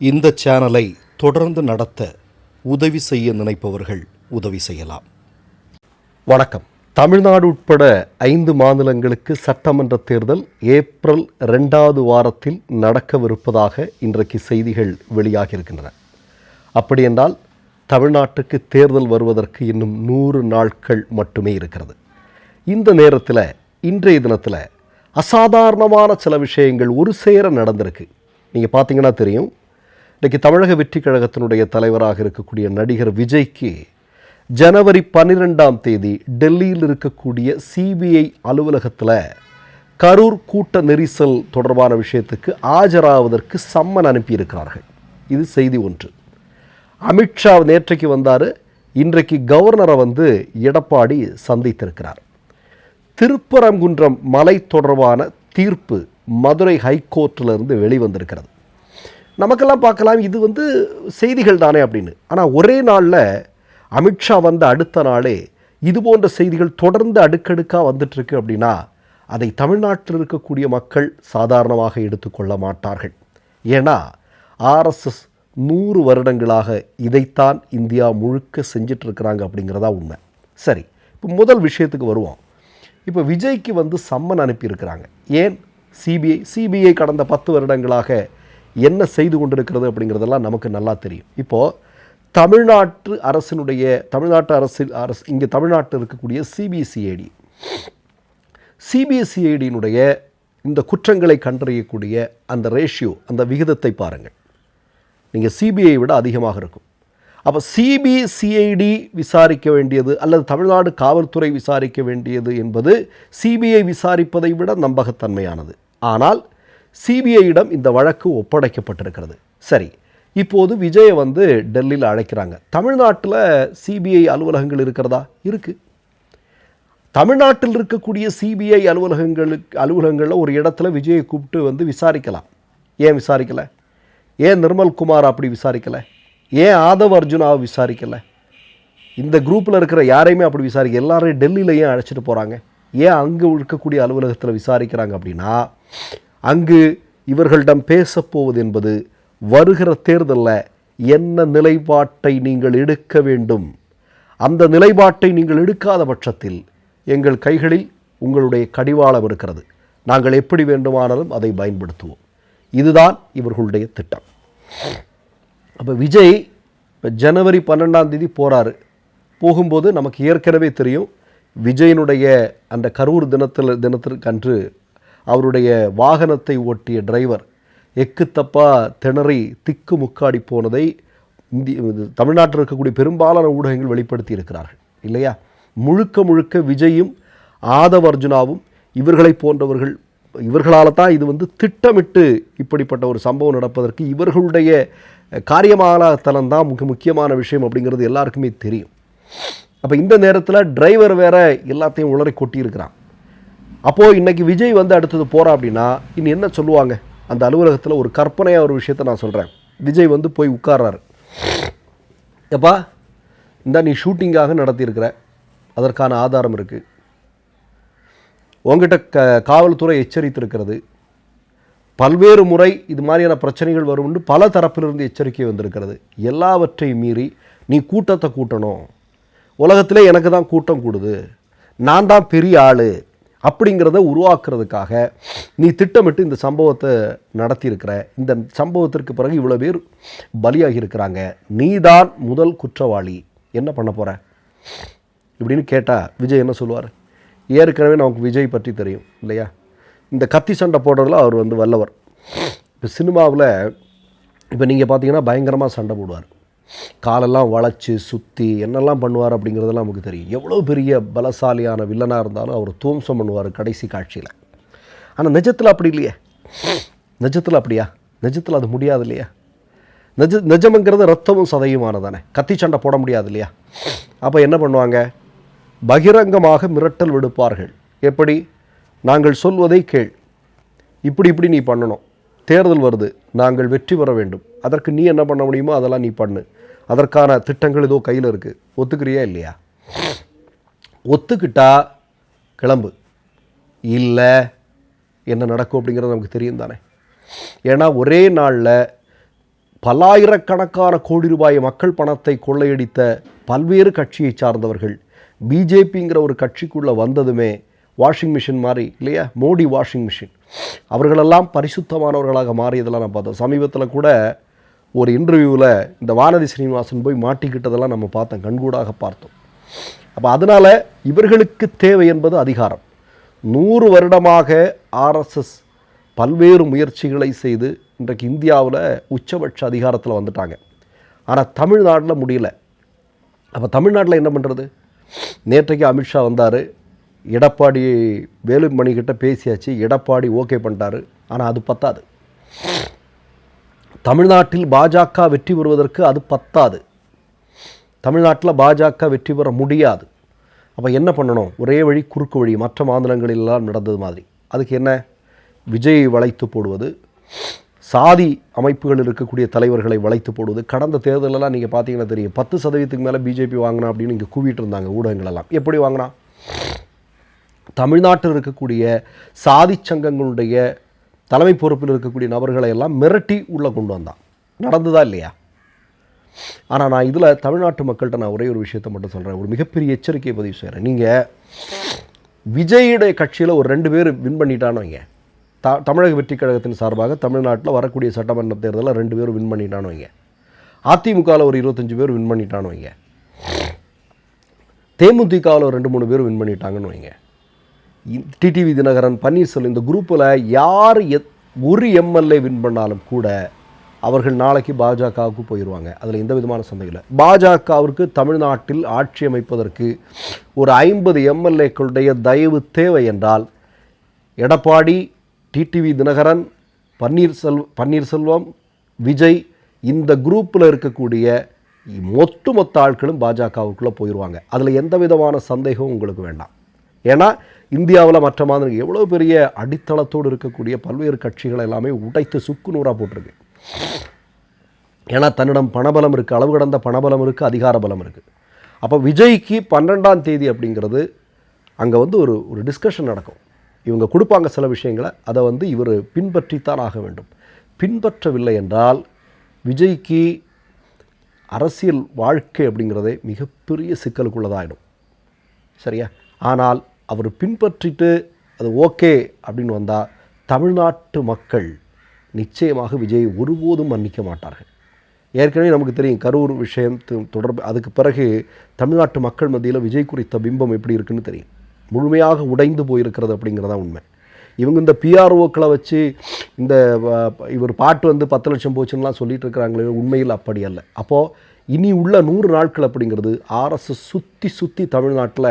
இந்த சேனலை தொடர்ந்து நடத்த உதவி செய்ய நினைப்பவர்கள் உதவி செய்யலாம். வணக்கம். தமிழ்நாடு உட்பட ஐந்து மாநிலங்களுக்கு சட்டமன்ற தேர்தல் ஏப்ரல் ரெண்டாவது வாரத்தில் நடக்கவிருப்பதாக இன்றைக்கு செய்திகள் வெளியாகியிருக்கின்றன. அப்படியென்றால் தமிழ்நாட்டுக்கு தேர்தல் வருவதற்கு இன்னும் நூறு நாட்கள் மட்டுமே இருக்கிறது. இந்த நேரத்தில் இன்றைய தினத்தில் அசாதாரணமான சில விஷயங்கள் ஒரு சேர நடந்திருக்கு. நீங்கள் பார்த்தீங்கன்னா தெரியும் இன்றைக்கு தமிழக வெற்றி கழகத்தினுடைய தலைவராக இருக்கக்கூடிய நடிகர் விஜய்க்கு ஜனவரி பன்னிரெண்டாம் தேதி டெல்லியில் இருக்கக்கூடிய சிபிஐ அலுவலகத்தில் கரூர் கூட்ட நெரிசல் தொடர்பான விஷயத்துக்கு ஆஜராவதற்கு சம்மன் அனுப்பியிருக்கிறார்கள். இது செய்தி ஒன்று. அமித்ஷா நேற்றைக்கு வந்தார். இன்றைக்கு கவர்னரை வந்து எடப்பாடி சந்தித்திருக்கிறார். திருப்பரங்குன்றம் மலை தொடர்பான தீர்ப்பு மதுரை ஹைகோர்ட்டிலிருந்து வெளிவந்திருக்கிறது. நமக்கெல்லாம் பார்க்கலாம் இது வந்து செய்திகள் தானே அப்படின்னு. ஆனால் ஒரே நாளில் அமித்ஷா வந்த அடுத்த நாளே இது போன்ற செய்திகள் தொடர்ந்து அடுக்கடுக்காக வந்துட்டுருக்கு அப்படின்னா அதை தமிழ்நாட்டில் இருக்கக்கூடிய மக்கள் சாதாரணமாக எடுத்துக்கொள்ள மாட்டார்கள். ஏன்னா ஆர்எஸ்எஸ் நூறு வருடங்களாக இதைத்தான் இந்தியா முழுக்க செஞ்சிட்ருக்கிறாங்க அப்படிங்கிறதா உண்மை. சரி இப்போ முதல் விஷயத்துக்கு வருவோம். இப்போ விஜய்க்கு வந்து சம்மன் அனுப்பியிருக்கிறாங்க. ஏன்? சிபிஐ சிபிஐ கடந்த பத்து வருடங்களாக என்ன செய்து கொண்டிருக்கிறது அப்படிங்கிறதெல்லாம் நமக்கு நல்லா தெரியும். இப்போது தமிழ்நாட்டு அரசினுடைய தமிழ்நாட்டு அரசு அரசு இங்கே தமிழ்நாட்டில் இருக்கக்கூடிய சிபிசிஐடி சிபிஎஸ்சிஐடியினுடைய இந்த குற்றங்களை கண்டறியக்கூடிய அந்த ரேஷியோ அந்த விகிதத்தை பாருங்கள். நீங்கள் சிபிஐ விட அதிகமாக இருக்கும். அப்போ சிபிசிஐடி விசாரிக்க வேண்டியது அல்லது தமிழ்நாடு காவல்துறை விசாரிக்க வேண்டியது என்பது சிபிஐ விசாரிப்பதை விட நம்பகத்தன்மையானது. ஆனால் சிபிஐயிடம் இந்த வழக்கு ஒப்படைக்கப்பட்டிருக்கிறது. சரி இப்போது விஜயை வந்து டெல்லியில் அழைக்கிறாங்க. தமிழ்நாட்டில் சிபிஐ அலுவலகங்கள் இருக்கிறதா? இருக்குது தமிழ்நாட்டில் இருக்கக்கூடிய சிபிஐ அலுவலகங்களுக்கு அலுவலகங்களில் ஒரு இடத்துல விஜயை கூப்பிட்டு வந்து விசாரிக்கலாம். ஏன் விசாரிக்கலை? ஏன் நிர்மல் குமார் அப்படி விசாரிக்கலை? ஏன் ஆதவ் அர்ஜுனாவை விசாரிக்கலை? இந்த குரூப்பில் இருக்கிற யாரையுமே அப்படி விசாரிக்க எல்லாரையும் டெல்லியில் ஏன் அழைச்சிட்டு போகிறாங்க ஏன் அங்கே இருக்கக்கூடிய அலுவலகத்தில் விசாரிக்கிறாங்க அப்படின்னா அங்கு இவர்களிடம் பேசப்போவது என்பது வருகிற தேர்தலில் என்ன நிலைப்பாட்டை நீங்கள் எடுக்க வேண்டும்? அந்த நிலைப்பாட்டை நீங்கள் எடுக்காத பட்சத்தில் எங்கள் கைகளில் உங்களுடைய கடிவாளம் இருக்கிறது. நாங்கள் எப்படி வேண்டுமானாலும் அதை பயன்படுத்துவோம். இதுதான் இவர்களுடைய திட்டம். அப்போ விஜய் இப்போ ஜனவரி பன்னெண்டாம் தேதி போகிறாரு போகும்போது நமக்கு ஏற்கனவே தெரியும். விஜயனுடைய அந்த கரூர் தினத்தில் தினத்திற்கு அன்று அவருடைய வாகனத்தை ஓட்டிய டிரைவர் எக்கு தப்பா திணறி திக்கு முக்காடி போனதை இந்திய இது தமிழ்நாட்டில் இருக்கக்கூடிய பெரும்பாலான ஊடகங்கள் வெளிப்படுத்தி இருக்கிறார்கள் இல்லையா? முழுக்க முழுக்க விஜயும் ஆதவ அர்ஜுனாவும் இவர்களை போன்றவர்கள் இவர்களால் தான் இது வந்து திட்டமிட்டு இப்படிப்பட்ட ஒரு சம்பவம் நடப்பதற்கு இவர்களுடைய காரியமாகத்தனம் தான் மிக முக்கியமான விஷயம் அப்படிங்கிறது எல்லாருக்குமே தெரியும். அப்போ இந்த நேரத்தில் டிரைவர் வேற எல்லாத்தையும் உளறி கொட்டியிருக்கிறான். அப்போது இன்றைக்கி விஜய் வந்து அடுத்தது போகிறா அப்படின்னா இனி என்ன சொல்லுவாங்க? அந்த அலுவலகத்தில் ஒரு கற்பனையாக ஒரு விஷயத்தை நான் சொல்கிறேன் விஜய் வந்து போய் உட்கார்றாரு. எப்பா இந்த நீ ஷூட்டிங்காக நடத்தியிருக்கிற. அதற்கான ஆதாரம் இருக்குது உங்ககிட்ட க காவல்துறை எச்சரித்திருக்கிறது. பல்வேறு முறை இது மாதிரியான பிரச்சனைகள் வரும்னு பல தரப்பிலிருந்து எச்சரிக்கை வந்திருக்கிறது. எல்லாவற்றையும் மீறி நீ கூட்டத்தை கூட்டணும். உலகத்திலே எனக்கு தான் கூட்டம் கூடுது. நான் தான் பெரிய ஆள். அப்படிங்கிறத உருவாக்குறதுக்காக நீ திட்டமிட்டு இந்த சம்பவத்தை நடத்தியிருக்கிற. இந்த சம்பவத்திற்கு பிறகு இவ்வளோ பேர் பலியாகி இருக்கிறாங்க நீதான் முதல் குற்றவாளி. என்ன பண்ண போகிற இப்படின்னு கேட்டால் விஜய் என்ன சொல்லுவார்? ஏற்கனவே நமக்கு விஜய் பற்றி தெரியும் இல்லையா? இந்த கத்தி சண்டை போடுறதுல அவர் வந்து வல்லவர். இப்போ சினிமாவில் இப்போ நீங்கள் பார்த்தீங்கன்னா பயங்கரமாக சண்டை போடுவார். காலெல்லாம் வளைச்சி சுற்றி என்னெல்லாம் பண்ணுவார் அப்படிங்கிறதெல்லாம் நமக்கு தெரியும். எவ்வளோ பெரிய பலசாலியான வில்லனாக இருந்தாலும் அவர் தூம்சம் பண்ணுவார் கடைசி காட்சியில். ஆனால் நிஜத்தில் அப்படி இல்லையே. நிஜத்தில் அப்படியா? நிஜத்தில் அது முடியாது இல்லையா? நிஜ நிஜம்ங்கிறது ரத்தமும் சதையுமானதானே. கத்தி சண்டை போட முடியாது இல்லையா? அப்போ என்ன பண்ணுவாங்க? பகிரங்கமாக மிரட்டல் விடுப்பார்கள். எப்படி? நாங்கள் சொல்வதை கேள். இப்படி இப்படி நீ பண்ணணும். தேர்தல் வருது நாங்கள் வெற்றி பெற வேண்டும். அதற்கு நீ என்ன பண்ண முடியுமோ அதெல்லாம் நீ பண்ணு. அதற்கான திட்டங்கள் ஏதோ கையில் இருக்குது ஒத்துக்கிறியா இல்லையா? ஒத்துக்கிட்டா கிளம்பு. இல்லை என்ன நடக்கும் அப்படிங்கிறது நமக்கு தெரியும் தானே. ஏன்னா ஒரே நாளில் பல்லாயிரக்கணக்கான கோடி ரூபாய் மக்கள் பணத்தை கொள்ளையடித்த பல்வேறு கட்சியை சார்ந்தவர்கள் பிஜேபிங்கிற ஒரு கட்சிக்குள்ளே வந்ததுமே வாஷிங் மிஷின் மாதிரி இல்லையா? Modi washing machine. அவர்களெல்லாம் பரிசுத்தமானவர்களாக மாறியதெல்லாம் நான் பார்த்தோம். சமீபத்தில் கூட ஒரு இன்டர்வியூவில் இந்த வானதி ஸ்ரீனிவாசன் போய் மாட்டிக்கிட்டதெல்லாம் நம்ம பார்த்தோம் கண்கூடாக பார்த்தோம். அப்போ அதனால் இவர்களுக்கு தேவை என்பது அதிகாரம். நூறு வருடமாக ஆர்எஸ்எஸ் பல்வேறு முயற்சிகளை செய்து இன்றைக்கு இந்தியாவில் உச்சபட்ச அதிகாரத்தில் வந்துட்டாங்க. ஆனால் தமிழ்நாட்டில் முடியல. அப்போ தமிழ்நாட்டில் என்ன பண்ணுறது நேற்றைக்கு அமித்ஷா வந்தார் எடப்பாடி வேலுமணி கிட்ட பேசியாச்சு. எடப்பாடி ஓகே பண்ணிட்டாரு. ஆனால் அது பத்தாது. தமிழ்நாட்டில் பாஜக வெற்றி பெறுவதற்கு அது பத்தாது. தமிழ்நாட்டில் பாஜக வெற்றி பெற முடியாது. அப்போ என்ன பண்ணணும்? ஒரே வழி குறுக்கு வழி. மற்ற மாநிலங்களிலெல்லாம் நடந்தது மாதிரி. அதுக்கு என்ன? விஜயை வளைத்து போடுவது. சாதி அமைப்புகள் இருக்கக்கூடிய தலைவர்களை வளைத்து போடுவது. கடந்த தேர்தலெல்லாம் நீங்கள் பார்த்தீங்கன்னா தெரியும். பத்து சதவீதத்துக்கு மேலே பிஜேபி வாங்கினா அப்படின்னு இங்கே கூவிட்டு இருந்தாங்க ஊடகங்களெல்லாம் எப்படி வாங்கினா? தமிழ்நாட்டில் இருக்கக்கூடிய சாதி சங்கங்களுடைய தலைமை பொறுப்பில் இருக்கக்கூடிய நபர்களை எல்லாம் மிரட்டி உள்ளே கொண்டு வந்தான். நடந்ததா இல்லையா? ஆனால் நான் இதில் தமிழ்நாட்டு மக்கள்கிட்ட நான் ஒரே ஒரு விஷயத்தை மட்டும் சொல்கிறேன் ஒரு மிகப்பெரிய எச்சரிக்கையை பதிவு செய்கிறேன் நீங்கள் விஜயுடைய கட்சியில் ஒரு ரெண்டு பேர் வின் பண்ணிட்டானுங்க வைங்க. த தமிழக வெற்றி கழகத்தின் சார்பாக தமிழ்நாட்டில் வரக்கூடிய சட்டமன்ற தேர்தலில் ரெண்டு பேரும் வின் பண்ணிட்டான்னு வைங்க. அதிமுகவில் ஒரு இருபத்தஞ்சு பேர் வின் பண்ணிட்டான்னு வைங்க. தேமுதிகவில் ஒரு ரெண்டு மூணு பேர் வின் பண்ணிட்டாங்கன்னு வைங்க. டிடிவி தினகரன் பன்னீர்செல்வம் இந்த குரூப்பில் யார் எத் ஒரு எம்எல்ஏ வின் பண்ணாலும் கூட அவர்கள் நாளைக்கு பாஜகவுக்கு போயிடுவாங்க அதில் எந்த விதமான சந்தேகம் இல்லை. பாஜகவிற்கு தமிழ்நாட்டில் ஆட்சி அமைப்பதற்கு ஒரு ஐம்பது எம்எல்ஏக்களுடைய தயவு தேவை என்றால் எடப்பாடி டிடிவி தினகரன் பன்னீர்செல் பன்னீர்செல்வம் விஜய் இந்த குரூப்பில் இருக்கக்கூடிய மொத்த மொத்த ஆட்களும் பாஜகவுக்குள்ளே போயிடுவாங்க அதில் எந்த விதமான சந்தேகமும் உங்களுக்கு வேண்டாம். ஏன்னா இந்தியாவில் மற்ற மாதிரி எவ்வளோ பெரிய அடித்தளத்தோடு இருக்கக்கூடிய பல்வேறு கட்சிகள் எல்லாமே உடைத்து சுக்கு நூறாக போட்டிருக்கு. ஏன்னா தன்னிடம் பணபலம் இருக்குது அளவு கடந்த பணபலம் இருக்குது அதிகார பலம் இருக்குது அப்போ விஜய்க்கு பன்னெண்டாம் தேதி அப்படிங்கிறது அங்கே வந்து ஒரு ஒரு டிஸ்கஷன் நடக்கும். இவங்க கொடுப்பாங்க சில விஷயங்களை அதை வந்து இவர் பின்பற்றித்தான் ஆக வேண்டும். பின்பற்றவில்லை என்றால் விஜய்க்கு அரசியல் வாழ்க்கை அப்படிங்கிறதே மிகப்பெரிய சிக்கலுக்குள்ளதாகிடும் சரியா? ஆனால் அவர் பின்பற்றிட்டு அது ஓகே அப்படின்னு வந்தால் தமிழ்நாட்டு மக்கள் நிச்சயமாக விஜய் ஒருபோதும் மன்னிக்க மாட்டார்கள். ஏற்கனவே நமக்கு தெரியும் கரூர் விஷயம் தொடர்பு அதுக்கு பிறகு தமிழ்நாட்டு மக்கள் மத்தியில் விஜய் குறித்த பிம்பம் எப்படி இருக்குன்னு தெரியும். முழுமையாக உடைந்து போயிருக்கிறது அப்படிங்கிறதா உண்மை. இவங்க இந்த பிஆர்ஓக்களை வச்சு இந்த இவர் பாட்டு வந்து பத்து லட்சம் போச்சுன்னுலாம் சொல்லிட்டு இருக்கிறாங்களே உண்மையில் அப்படி அல்ல. அப்போது இனி உள்ள நூறு நாட்கள் அப்படிங்கிறது ஆர்எஸ்எஸ் சுற்றி சுற்றி தமிழ்நாட்டில்